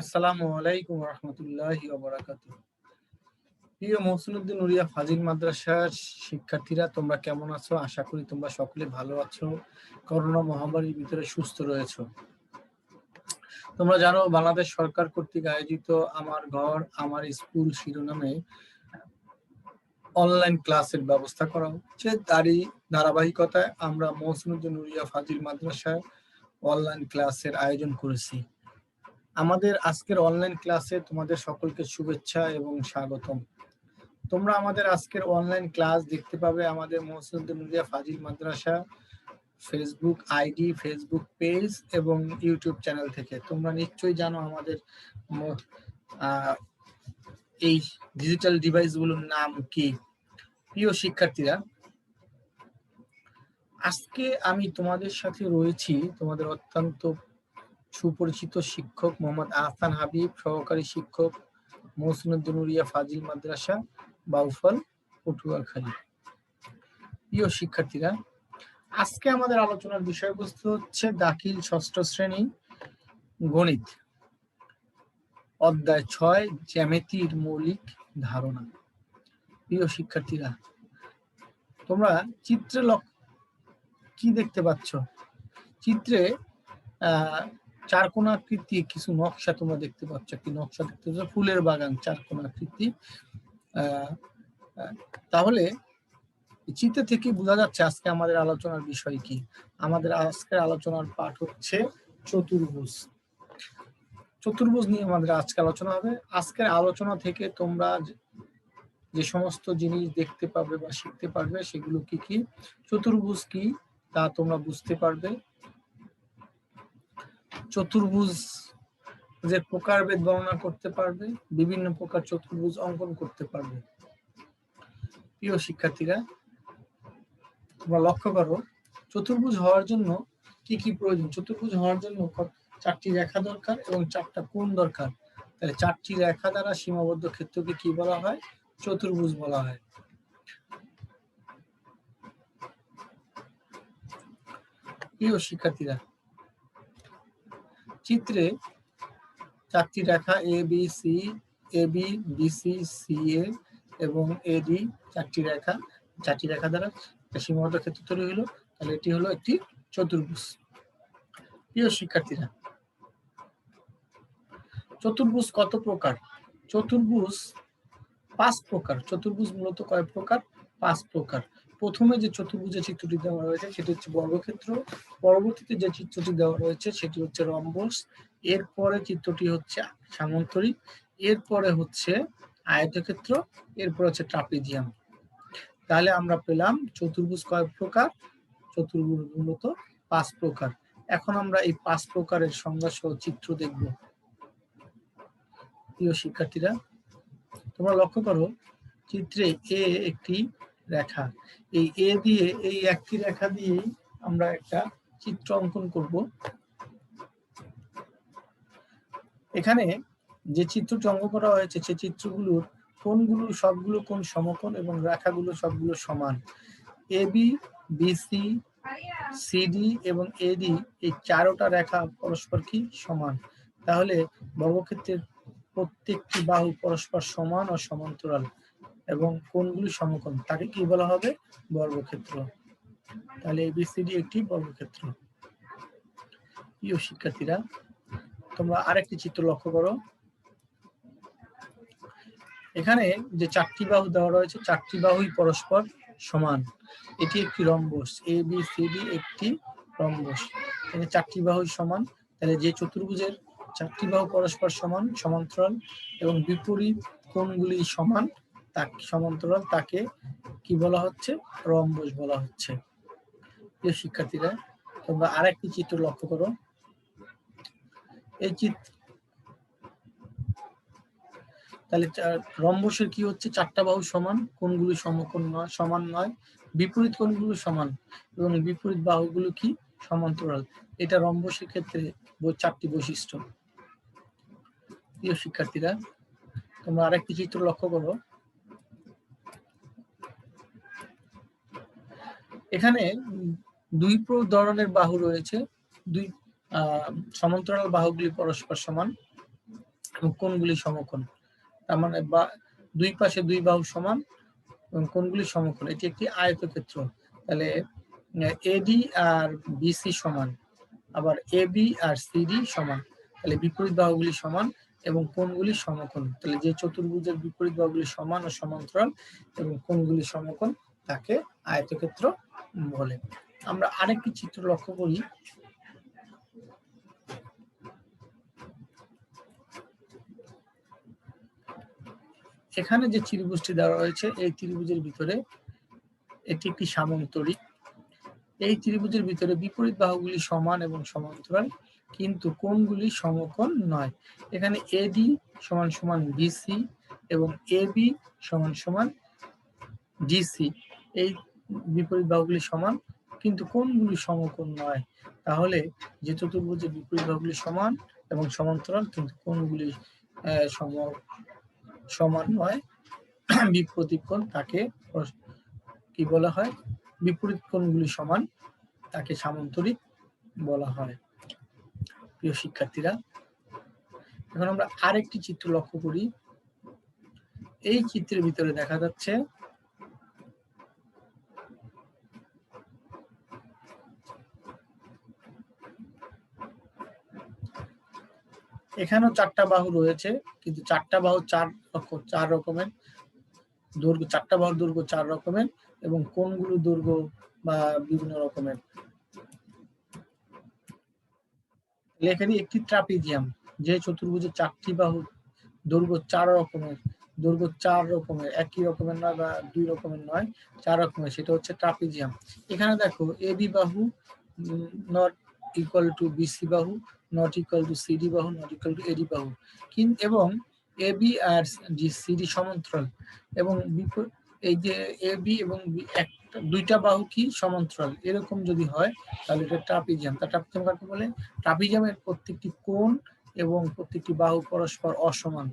আসসালামু আলাইকুম রহমতুল্লাহি প্রিয় মহসিনুদ্দিন উরিয়া ফাজিল মাদ্রাসার শিক্ষার্থীরা, তোমরা কেমন আছো? আশা করি তোমরা সকলে ভালো আছো। করোনা মহামারীর ভিতরে সুস্থ রয়েছো। তোমরা জানো, বাংলাদেশ সরকার কর্তৃক আয়োজিত আমার ঘর, আমার স্কুল শিরোনামে অনলাইন ক্লাসের ব্যবস্থা করা হচ্ছে। তারই ধারাবাহিকতায় আমরা মহসিনুদ্দিন উরিয়া ফাজিল মাদ্রাসায় অনলাইন ক্লাসের আয়োজন করেছি। আমাদের আজকের অনলাইন ক্লাসে তোমাদের সকলকে শুভেচ্ছা এবং স্বাগতম। তোমরা আমাদের আজকের অনলাইন ক্লাস দেখতে পাবে আমাদের Mohsinuddin Fazil Madrasa Facebook ID Facebook page এবং ইউটিউব চ্যানেল থেকে। তোমরা নিশ্চয়ই জানো আমাদের এই ডিজিটাল ডিভাইসগুলোর নাম কি? প্রিয় শিক্ষার্থীরা, আজকে আমি তোমাদের সাথে রয়েছি তোমাদের অত্যন্ত সুপরিচিত শিক্ষক মোহাম্মদ আহসান হাবিব, সহকারী শিক্ষক মৌসুমুদ্দিনুরিয়া ফাজিল মাদ্রাসা, বাউফল, পটুয়াখালী। প্রিয় শিক্ষার্থীরা, আজকে আমাদের আলোচনার বিষয়বস্তু হচ্ছে দাখিল ষষ্ঠ শ্রেণি গণিত। অধ্যায় ছয়, জ্যামিতির মৌলিক ধারণা। প্রিয় শিক্ষার্থীরা, তোমরা চিত্রে কি দেখতে পাচ্ছ? চিত্রে চারকোনাকৃতি কিছু নকশা তোমরা দেখতে পাচ্ছ, একটি নকশা দেখতে পাচ্ছ, ফুলের বাগান চারকোনাকৃতি। তাহলে চিত্র থেকে বোঝা যাচ্ছে আজকে আমাদের আলোচনার বিষয় কি। আমাদের আজকের আলোচনার পাঠ হচ্ছে চতুর্ভুজ। চতুর্ভুজ নিয়ে আমাদের আজকে আলোচনা হবে। আজকের আলোচনা থেকে তোমরা যে সমস্ত জিনিস দেখতে পাবে বা শিখতে পারবে সেগুলো কি কি, চতুর্ভুজ কি তা তোমরা বুঝতে পারবে। চতুর্ভুজ যে প্রকারভেদ বর্ণনা করতে পারবে, বিভিন্ন প্রকার চতুর্ভুজ অঙ্কন করতে পারবে। প্রিয় শিক্ষার্থীরা, তোমরা লক্ষ্য করো, চতুর্ভুজ হওয়ার জন্য কি কি প্রয়োজন? চতুর্ভুজ হওয়ার জন্য চারটি রেখা দরকার এবং চারটা কোণ দরকার। তাহলে চারটি রেখা দ্বারা সীমাবদ্ধ ক্ষেত্রকে কি বলা হয়? চতুর্ভুজ বলা হয়। প্রিয় শিক্ষার্থীরা চিত্রে চারটি রেখা A B C A B BC C C A এবং এ এডি চারটি রেখা। চারটি রেখা দ্বারা সীমাবদ্ধ ক্ষেত্র তৈরি হলো। তাহলে এটি হলো একটি চতুর্ভুজ। প্রিয় শিক্ষার্থীরা, চতুর্ভুজ কত প্রকার? চতুর্ভুজ পাঁচ প্রকার। চতুর্ভুজ মূলত কয় প্রকার? পাঁচ প্রকার। প্রথমে যে চতুর্ভুজের চিত্রটি দেওয়া রয়েছে সেটি হচ্ছে বর্গক্ষেত্র। পরবর্তীতে যে চিত্রটি দেওয়া রয়েছে সেটি হচ্ছে রম্বস। এরপরে চিত্রটি হচ্ছে সামন্তরিক। এরপরে হচ্ছে আয়তক্ষেত্র। এরপর হচ্ছে ট্রাপিজিয়াম। তাহলে আমরা পেলাম চতুর্ভুজ কয় প্রকার, চতুর্ভুজ মূলত পাঁচ প্রকার। এখন আমরা এই পাঁচ প্রকারের সংজ্ঞা সহ চিত্র দেখব। প্রিয় শিক্ষার্থীরা, তোমরা লক্ষ্য করো, চিত্রে এ একটি রেখা। এই এ দিয়ে, এই একটি রেখা দিয়ে আমরা একটা চিত্র অঙ্কন করব। এখানে যে চিত্রটি অঙ্কন করা হয়েছে, সে চিত্রগুলোর কোনগুলো, সবগুলো কোন সমকোণ এবং রেখাগুলো সবগুলো সমান? এ বি বিসি সিডি এবং এডি এই চারোটা রেখা পরস্পর কি সমান? তাহলে বর্গক্ষেত্রের প্রত্যেকটি বাহু পরস্পর সমান ও সমান্তরাল। এবং কোনগুলি সমকোণ, তাকে কি বলা হবে? বর্গক্ষেত্র। তাহলে এবিসিডি একটি বর্গক্ষেত্র। প্রিয় শিক্ষার্থীরা, তোমরা আরেকটি চিত্র লক্ষ্য করো। এখানে যে চারটি বাহু দেওয়া রয়েছে, চারটি বাহুই পরস্পর সমান। এটি একটি rhombus. A B C D একটি রম্বস। এখানে চারটি বাহু সমান। তাহলে যে চতুর্ভুজের চারটি বাহু পরস্পর সমান, সমান্তরাল এবং বিপরীত কোণগুলি সমান তাকে, সমান্তরাল তাকে কি বলা হচ্ছে? রম্বস বলা হচ্ছে। প্রিয় শিক্ষার্থীরা, তোমরা আরেকটি চিত্র লক্ষ্য করো। এই চিত্র তাহলে রম্বসের কি হচ্ছে? চারটা বাহু সমান, কোনগুলো সমকোণ নয়, সমান নয়, বিপরীত কোনগুলো সমান এবং বিপরীত বাহুগুলো কি? সমান্তরাল। এটা রম্বসের ক্ষেত্রে চারটি বৈশিষ্ট্য। প্রিয় শিক্ষার্থীরা, তোমরা আরেকটি চিত্র লক্ষ্য করো। এখানে দুই ধরনের বাহু রয়েছে। দুই সমান্তরাল বাহুগুলি পরস্পর সমান এবং কোণগুলি সমকোণ। তার মানে বা, দুই পাশে দুই বাহু সমান এবং কোণগুলি সমকোণ। এটি একটি আয়তক্ষেত্র। তাহলে এডি আর বিসি সমান। আবার এবি আর সিডি সমান। তাহলে বিপরীত বাহুগুলি সমান এবং কোনগুলি সমকোণ। তাহলে যে চতুর্ভুজের বিপরীত বাহুগুলি সমান ও সমান্তরাল এবং কোণগুলি সমকোণ, তাকে আয়তক্ষেত্র বলে। আমরা আরেকটি চিত্র লক্ষ্য করি। এখানে যে ত্রিভুজটি দেওয়া রয়েছে, এই ত্রিভুজের ভিতরে এটি একটি সামন্তরিক এই ত্রিভুজের ভিতরে বিপরীত বাহুগুলি সমান এবং সমান্তরাল, কিন্তু কোণগুলি সমকোণ নয়। এখানে এডি সমান সমান বিসি এবং এবি সমান সমান ডিসি এই বিপরীত বাহুগুলি সমান, কিন্তু কোনগুলি সমকোণ নয়। তাহলে যে চতুর্ভুজের বিপরীত বাহুগুলি সমান এবং সমান্তরাল, কিন্তু কোণগুলি সম, সমান নয়। বিপরীত কোণ তাকে কি বলা হয়? বিপরীত কোণগুলি সমান তাকে সামান্তরিক বলা হয়। প্রিয় শিক্ষার্থীরা, এখন আমরা আরেকটি চিত্র লক্ষ্য করি। এই চিত্রের ভিতরে দেখা যাচ্ছে এখানেও চারটা বাহু রয়েছে, কিন্তু চারটা বাহু চার রকম চার রকমের। দুর্গ, চারটা বাহুর দুর্গ চার রকমের এবং কোনগুলো দুর্গ বা বিভিন্ন রকমের। এখানে একটি ট্রাপিজিয়াম, যে চতুর্ভুজের চারটি বাহু দুর্গ চার রকমের, দুর্গ চার রকমের, একই রকমের নয় বা দুই রকমের নয়, চার রকমের, সেটা হচ্ছে ট্রাপিজিয়াম। এখানে দেখো এ বি বাহু নট ইকুয়াল টু বিসি বাহু নট ইকুয়াল টু সিডি বাহু নট ইকুয়াল টু এডি বাহু। এবং এ বি আর সিডি সমান্তরাল। এবং এই যে এ বি এবং একটা দুইটা বাহু কি সমান্তরাল? এরকম যদি হয়, তাহলে এটা ট্রাপিজিয়াম। তা ট্রাপিজিয়াম কাকে বলে? ট্রাপিজিয়ামের প্রত্যেকটি কোণ এবং প্রত্যেকটি বাহু পরস্পর অসমান।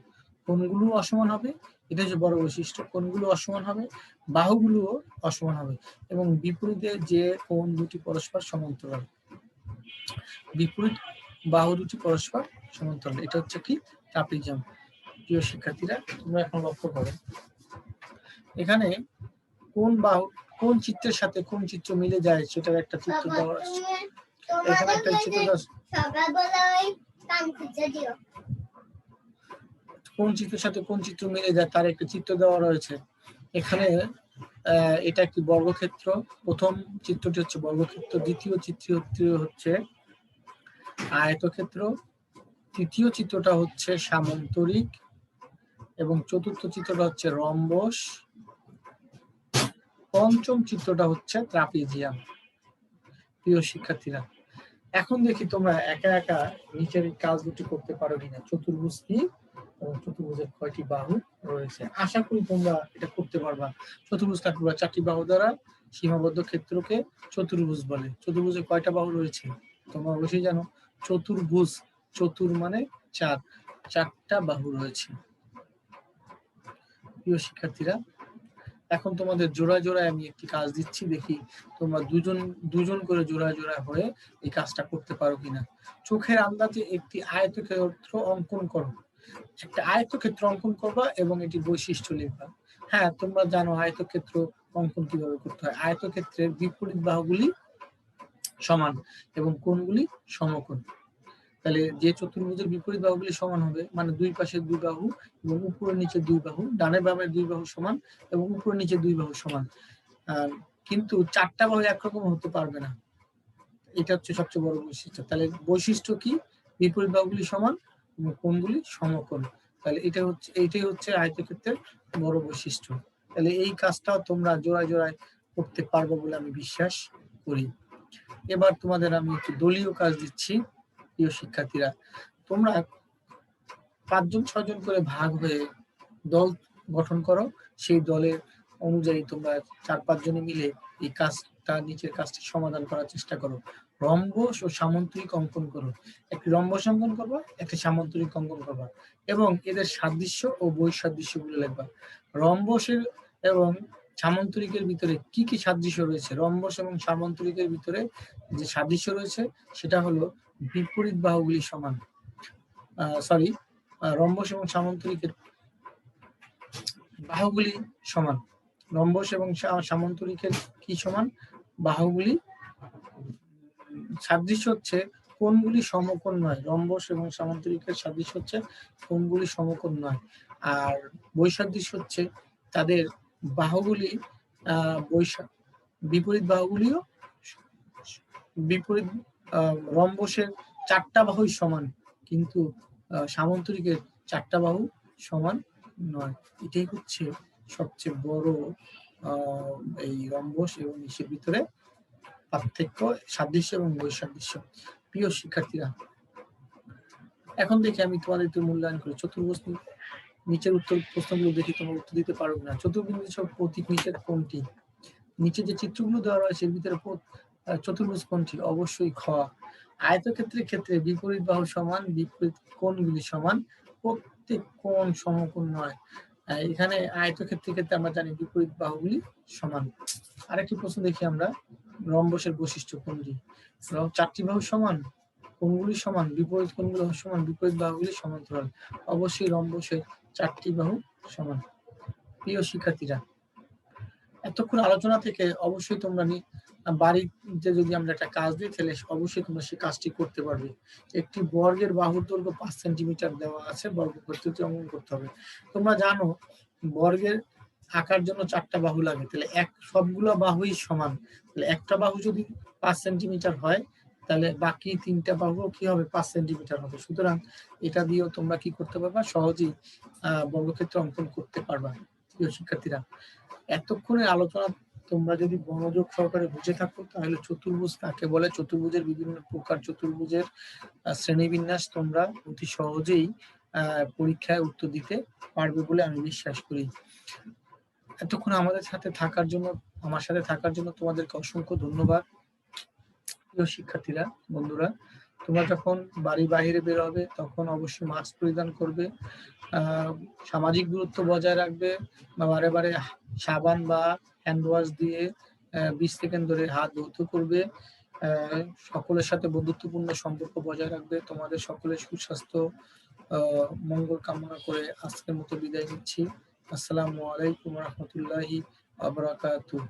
কোণগুলো অসমান হবে। এটা হচ্ছে বড় বৈশিষ্ট্য। কোণগুলো অসমান হবে, বাহুগুলোও অসমান হবে। এবং বিপরীতে যে কোণ দুটি পরস্পর সমান্তরাল। বিপরীত বাহু দুটি পরস্পর সমান্তরাল এটা হচ্ছে কি? ট্রাপিজিয়াম প্রিয় শিক্ষার্থীরা তোমরা এখন লক্ষ্য করো। এখানে কোন বাহু কোন চিত্রের সাথে কোন চিত্র মিলে যায় সেটার একটা চিত্র দেওয়া আছে। এখানে একটা চিত্র কোন চিত্রের সাথে কোন চিত্র মিলে যায় তার একটা চিত্র দেওয়া রয়েছে। এখানে এটা একটি বর্গক্ষেত্র। প্রথম চিত্রটি হচ্ছে বর্গক্ষেত্র দ্বিতীয় চিত্রটি হচ্ছে আয়তক্ষেত্র। তৃতীয় চিত্রটা হচ্ছে সামন্তরিক এবং চতুর্থ চিত্রটা হচ্ছে রম্বস। পঞ্চম চিত্রটা হচ্ছে ট্রাপিজিয়াম। প্রিয় শিক্ষার্থীরা, এখন দেখি তোমরা একা একা নিচের কাজ দুটি করতে পারো কিনা। চতুর্ভুজ কি এবং চতুর্ভুজের কয়টি বাহু রয়েছে? আশা করি তোমরা এটা করতে পারবা। চতুর্ভুজ কাকে চারটি বাহু দ্বারা সীমাবদ্ধ ক্ষেত্রকে চতুর্ভুজ বলে। চতুর্ভুজে কয়টা বাহু রয়েছে? তোমরা অবশ্যই জানো। চতুর্ভুজ, চতুর মানে চার চারটা বাহু রয়েছে। প্রিয় শিক্ষার্থীরা, এখন তোমাদের জোড়া জোড়ায় আমি একটি কাজ দিচ্ছি, দেখি তোমরা দুজন দুজন করে জোড়া জোড়া হয়ে এই কাজটা করতে পারো কিনা। চোখের আন্দাজে একটি আয়তক্ষেত্র অঙ্কন করো। একটা আয়তক্ষেত্র অঙ্কন করবা এবং এটি বৈশিষ্ট্য লিখবা। হ্যাঁ তোমরা জানো আয়তক্ষেত্র অঙ্কন কীভাবে করতে হয়। আয়তক্ষেত্রের বিপরীত বাহুগুলি সমান এবং কোনগুলি সমকোণ। তাহলে যে চতুর্ভুজের বিপরীত বাহুগুলি সমান হবে মানে দুই পাশের দুই বাহু এবং উপরের নিচে দুই বাহু, ডানে বামের দুই বাহু সমান এবং উপরের নিচে দুই বাহু সমান। কিন্তু চারটা বাহু একরকম হতে পারবে না। এটা হচ্ছে সবচেয়ে বড় বৈশিষ্ট্য। তাহলে বৈশিষ্ট্য কি? বিপরীত বাহুগুলি সমান এবং কোনগুলি সমকোণ। তাহলে এটা হচ্ছে এইটাই হচ্ছে আয়তক্ষেত্রের বড় বৈশিষ্ট্য। তাহলে এই কাজটাও তোমরা জোড়ায় জোড়ায় করতে পারব বলে আমি বিশ্বাস করি। এবার তোমাদের আমি একটু দলীয় কাজ দিচ্ছি, প্রিয় শিক্ষার্থীরা। তোমরা পাঁচজন ছজন করে ভাগ হয়ে দল গঠন করো। সেই দলের অনুযায়ী তোমরা চার, পাঁচজনে মিলে এই কাজটা, নিচের কাজটি সমাধান করার চেষ্টা করো। রম্বস ও সামন্তরিক অঙ্কন করো। একটি রম্বস অঙ্কন করবা, একটি সামন্তরিক অঙ্কন করবা এবং এদের সাদৃশ্য ও বৈসাদৃশ্যগুলো লিখবা। রম্বসের এবং সামন্তরিকের ভিতরে কি কি সাদৃশ্য রয়েছে? রম্বস এবং সামন্তরিকের ভিতরে যে সাদৃশ্য রয়েছে, সেটা হলো বিপরীত বাহুগুলি সমান। সরি রম্বস এবং সামন্তরিকের বাহুগুলি সমান। রম্বস এবং সামন্তরিকের কি সমান? বাহুগুলি সাদৃশ্য হচ্ছে কোনগুলি সমকোণ নয়। রম্বস এবং সামান্তরিকের সাদৃশ্য হচ্ছে কোনগুলি সমকোণ নয়। আর বৈসাদৃশ্য হচ্ছে তাদের বাহুগুলি, আহ, বৈশা, বিপরীত বাহুগুলিও বিপরীত রম্বসের চারটা বাহুই সমান, কিন্তু সামন্তরিকের চারটা বাহু সমান নয়। এটাই হচ্ছে সবচেয়ে বড় এই রম্বস এবং ইসের ভিতরে পার্থক্য, সাদৃশ্য এবং বৈসাদৃশ্য। প্রিয় শিক্ষার্থীরা, এখন দেখে আমি তোমাদের মূল্যায়ন করি। চতুর্ভুজ নি- নিচের উত্তর প্রশ্নগুলো দেখি তোমরা উত্তর দিতে পারবে না চতুর্ভুজ সব প্রতীক নিচের কোনটি? নিচে যে চিত্রগুলো দেওয়া রয়েছে, এর ভিতরে চতুর্ভুজ কোনটি? অবশ্যই খ। আয়তক্ষেত্রের ক্ষেত্রে বিপরীত বাহু সমান, বিপরীত কোণগুলি সমান। প্রত্যেক কোণ সমকোণ নয়। এখানে আয়তক্ষেত্রের ক্ষেত্রে আমরা জানি বিপরীত বাহুগুলি সমান। আরেকটি প্রশ্ন দেখি আমরা, রম্বসের বৈশিষ্ট্য কোনটি? চারটি বাহু সমান, কোণগুলি সমান, বিপরীত কোণগুলো সমান, বিপরীত বাহুগুলি সমান্তরাল। অবশ্যই রম্বসের চারটি বাহু সমান। প্রিয় শিক্ষার্থীরা, এতক্ষণ আলোচনা থেকে অবশ্যই তোমরা বাড়িতে যদি আমরা একটা কাজ দিই তাহলে অবশ্যই তোমরা সেই কাজটি করতে পারবে। একটি বর্গের বাহুর দৈর্ঘ্য পাঁচ সেন্টিমিটার দেওয়া আছে বর্গক্ষেত্রটি অঙ্কন করতে হবে। তোমরা জানো, বর্গের আঁকার জন্য চারটা বাহু লাগে। তাহলে এক সবগুলো বাহুই সমান। তাহলে একটা বাহু যদি পাঁচ সেন্টিমিটার হয় তাহলে বাকি তিনটা বাহু কি হবে? পাঁচ সেন্টিমিটার হবে সুতরাং এটা দিয়েও তোমরা কি করতে পারবা? সহজেই বর্গক্ষেত্র অঙ্কন করতে পারবা, প্রিয় শিক্ষার্থীরা। এতক্ষণের আলোচনা তোমরা যদি মনোযোগ সহকারে বুঝে থাকো, তাহলে চতুর্ভুজ কাকে বলে? চতুর্ভুজের বিভিন্ন প্রকার চতুর্ভুজের শ্রেণীবিন্যাস তোমরা অতি সহজেই পরীক্ষায় উত্তর দিতে পারবে বলে আমি বিশ্বাস করি। এতক্ষণ আমাদের সাথে থাকার জন্য, আমার সাথে থাকার জন্য তোমাদেরকে অসংখ্য ধন্যবাদ। প্রিয় শিক্ষার্থীরা, বন্ধুরা, তোমরা যখন বাড়ি বাইরে বের হবে, তখন অবশ্যই মাস্ক পরিধান করবে সামাজিক দূরত্ব বজায় রাখবে বা বারে বারে সাবান বা হ্যান্ড ওয়াশ দিয়ে বিশ সেকেন্ড ধরে হাত ধৌত করবে সকলের সাথে বন্ধুত্বপূর্ণ সম্পর্ক বজায় রাখবে। তোমাদের সকলের সুস্বাস্থ্য মঙ্গল কামনা করে আজকের মতো বিদায় নিচ্ছি। আসসালামু আলাইকুম রহমতুল্লাহি আবরাকাতুহ